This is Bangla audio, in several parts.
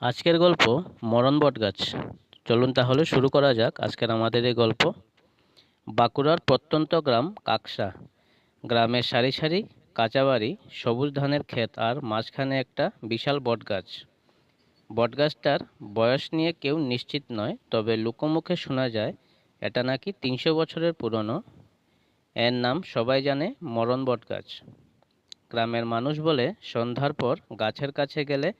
আজকের গল্প মরণ বটগাছ। চলুন তাহলে শুরু করা যাক আজকের আমাদের এই গল্প। বাঁকুড়ার প্রত্যন্ত গ্রাম কাকসা। গ্রামের সারি সারি কাঁচাবাড়ি সবুজ ধানের ক্ষেত আর মাঝখানে একটা বিশাল বটগাছ। বটগাছটার বয়স নিয়ে কেউ নিশ্চিত নয়, তবে লোকমুখে শোনা যায়, এটা নাকি তিনশো বছরের পুরনো। এর নাম সবাই জানে মরণ বটগাছ। গ্রামের মানুষ বলে সন্ধ্যার পর গাছের কাছে গেলে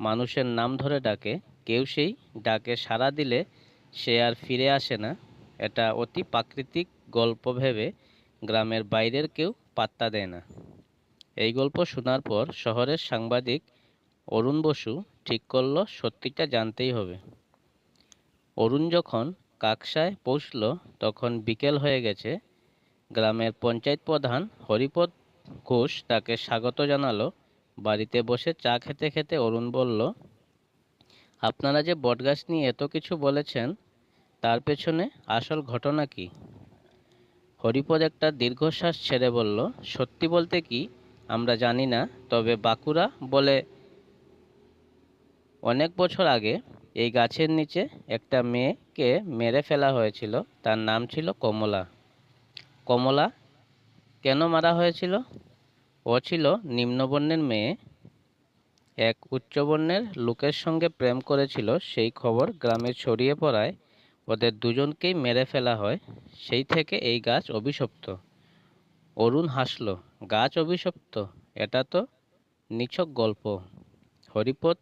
মানুষের নাম ধরে ডাকে, কেউ সেই ডাকে সাড়া দিলে সে আর ফিরে আসে না। এটা অতি প্রাকৃতিক গল্প ভেবে গ্রামের বাইরের কেউ পাত্তা দেয় না। এই গল্প শোনার পর শহরের সাংবাদিক অরুণ বসু ঠিক করল, সত্যিটা জানতেই হবে। অরুণ যখন কাকসায় পৌঁছল, তখন বিকেল হয়ে গেছে। গ্রামের পঞ্চায়েত প্রধান হরিপদ ঘোষ তাকে স্বাগত জানালো বাড়িতে বসে চা খেতে খেতে অরুণ বলল, আপনারা যে বটগাছ নিয়ে এত কিছু বলেছেন, তার পেছনে আসল ঘটনা কি? হরিপদ একটা দীর্ঘশ্বাস ছেড়ে বলল, সত্যি বলতে কি, আমরা জানি না, তবে বাঁকুড়া বলে অনেক বছর আগে এই গাছের নিচে একটা মেয়েকে মেরে ফেলা হয়েছিল, তার নাম ছিল কমলা। কমলা? কেন মারা হয়েছিল? ও ছিল নিম্নবর্ণের মেয়ে। এক উচ্চবর্ণের লোকের সঙ্গে প্রেম করেছিল, সেই খবর গ্রামে ছড়িয়ে পড়ায় ওদের দুজনকেই মেরে ফেলা হয়। সেই থেকে এই গাছ অভিশপ্ত। অরুণ হাসল, গাছ অভিশপ্ত? এটা তো নিছক গল্প। হরিপদ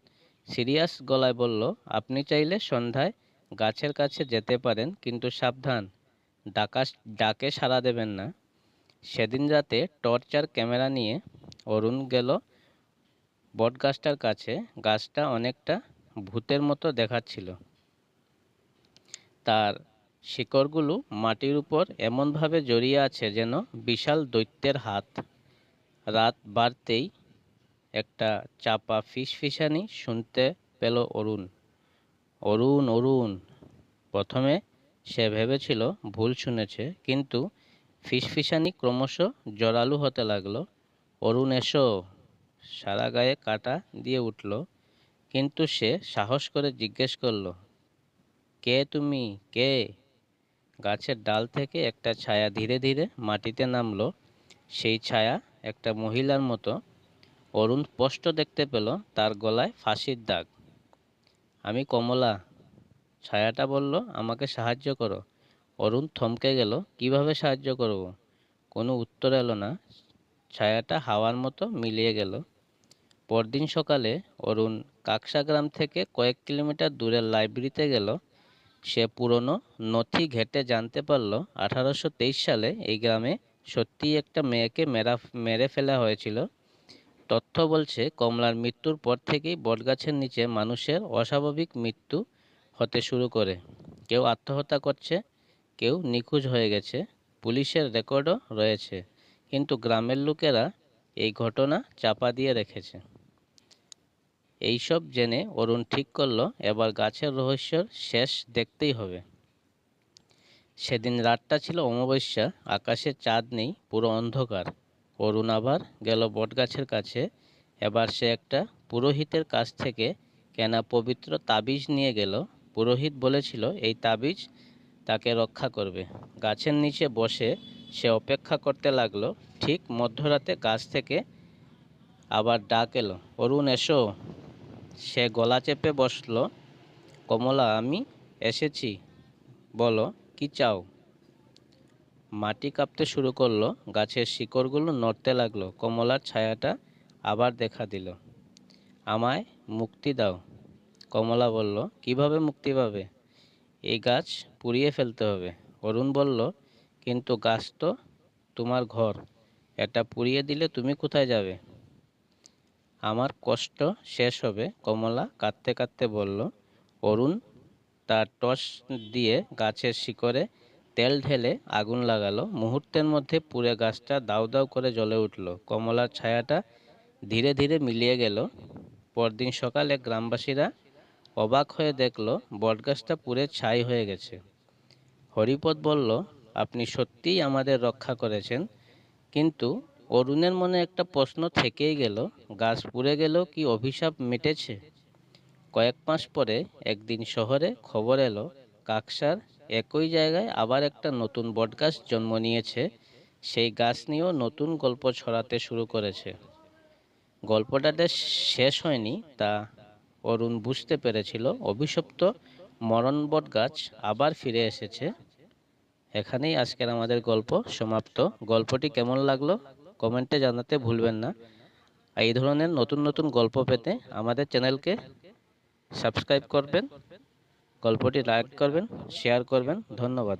সিরিয়াস গলায় বলল, আপনি চাইলে সন্ধ্যায় গাছের কাছে যেতে পারেন, কিন্তু সাবধান। ডাকা ডাকে সাড়া দেবেন না। সেদিন রাতে টর্চার ক্যামেরা নিয়ে অরুণ গেল বটগাছটার কাছে। গাছটা অনেকটা ভূতের মতো দেখাচ্ছিল। তার শিকড়গুলো মাটির উপর এমনভাবে জড়িয়ে আছে যেন বিশাল দৈত্যের হাত। রাত বাড়তেই একটা চাপা ফিসফিসানি শুনতে পেল অরুণ। অরুণ অরুণ। প্রথমে সে ভেবেছিল ভুল শুনেছে, কিন্তু ফিসফিসানি ক্রমশ জোরালো হতে লাগল। অরুণ এসো, সারা গায়ে কাটা দিয়ে উঠল, কিন্তু সে সাহস করে জিজ্ঞেস করল, কে তুমি? কে? গাছের ডাল থেকে একটা ছায়া ধীরে ধীরে মাটিতে নামলো। সেই ছায়া একটা মহিলার মতো। অরুণ স্পষ্ট দেখতে পেল তার গলায় ফাঁসির দাগ। আমি কমলা। ছায়াটা বলল, আমাকে সাহায্য করো। অরুণ থমকে গেল, কীভাবে সাহায্য করব? কোনো উত্তর এলো না। ছায়াটা হাওয়ার মতো মিলিয়ে গেল। পরদিন সকালে অরুণ কাকসা গ্রাম থেকে কয়েক কিলোমিটার দূরের লাইব্রেরিতে গেল। সে পুরনো নথি ঘেটে জানতে পারল, আঠারোশো তেইশ সালে এই গ্রামে সত্যিই একটা মেয়েকে মেরা, মেরে ফেলা হয়েছিল। তথ্য বলছে, কমলার মৃত্যুর পর থেকেই বটগাছের নিচে মানুষের অস্বাভাবিক মৃত্যু হতে শুরু করে। কেউ আত্মহত্যা করছে কেউ নিখোঁজ হয়ে গেছে, পুলিশের রেকর্ডও রয়েছে, কিন্তু গ্রামের লোকেরা এই ঘটনা চাপা দিয়ে রেখেছে। এইসব জেনে অরুণ ঠিক করল, এবার গাছের রহস্যর শেষ দেখতেই হবে। সেদিন রাতটা ছিল অমাবস্যা, আকাশে চাঁদ নেই, পুরো অন্ধকার। অরুণ আবার গেল বটগাছের কাছে, এবার সে একটা পুরোহিতের কাছ থেকে কেনা পবিত্র তাবিজ নিয়ে গেল। পুরোহিত বলেছিল, এই তাবিজ তাকে রক্ষা করবে। গাছের নিচে বসে সে অপেক্ষা করতে লাগল। ঠিক মধ্যরাতে গাছ থেকে আবার ডাক এলো, অরুণ, এসো। সে গলা চেপে বসল, কমলা, আমি এসেছি। বলো, কি চাও? মাটি কাঁপতে শুরু করল, গাছের শিকড়গুলো নড়তে লাগল, কমলার ছায়াটা আবার দেখা দিল। আমায় মুক্তি দাও। কমলা বলল, কীভাবে মুক্তি পাবে? এই গাছ পুড়িয়ে ফেলতে হবে। অরুণ বলল, কিন্তু গাছ তো তোমার ঘর। এটা পুড়িয়ে দিলে তুমি কোথায় যাবে? আমার কষ্ট শেষ হবে, কমলা কাঁদতে কাঁদতে বলল। অরুণ তার টর্চ দিয়ে গাছের শিকড়ে তেল ঢেলে আগুন লাগালো। মুহূর্তের মধ্যে পুরে গাছটা দাউ দাউ করে জ্বলে উঠল। কমলার ছায়াটা ধীরে ধীরে মিলিয়ে গেল। পরদিন সকালে গ্রামবাসীরা অবাক হয়ে দেখল বটগাছটা পুরে ছাই হয়ে গেছে। হরিপদ বলল, আপনি সত্যিই আমাদের রক্ষা করেছেন। কিন্তু অরুণের মনে একটা প্রশ্ন থেকেই গেল, গাছ পুড়ে গেল কি অভিশাপ মিটেছে? কয়েক মাস পরে একদিন শহরে খবর এলো, কাকসার একই জায়গায় আবার একটা নতুন বটগাছ জন্ম নিয়েছে। সেই গাছ নিয়েও নতুন গল্প ছড়াতে শুরু করেছে। গল্পটাতে শেষ হয়নি, তা অরুণ বুঝতে পেরেছিল অভিশপ্ত মরণ বট গাছ আবার ফিরে এসেছে। এখানেই আজকের আমাদের গল্প সমাপ্ত। গল্পটি কেমন লাগল কমেন্টে জানাতে ভুলবেন না। এই ধরনের নতুন নতুন গল্প পেতে আমাদের চ্যানেলকে সাবস্ক্রাইব করবেন, গল্পটি লাইক করবেন, শেয়ার করবেন। ধন্যবাদ।